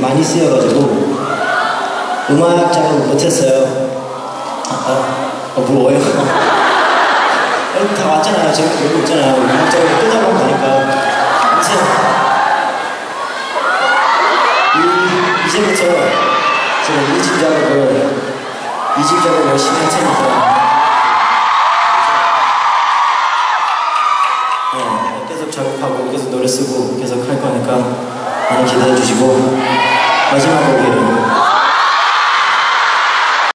많이 쓰여가지고 음악 작업을 못했어요. 어, 어 무거워요. 여기 다 왔잖아요. 지금 여기 있잖아요. 음악 작업을 끝나고 가니까. 아무튼 이, 이제부터 제가 1집 작업을 2집 작업을 열심히 할 테니까 네, 계속 작업하고 계속 노래 쓰고 계속 할 거니까 기대해 주시고 마지막 곡이에요.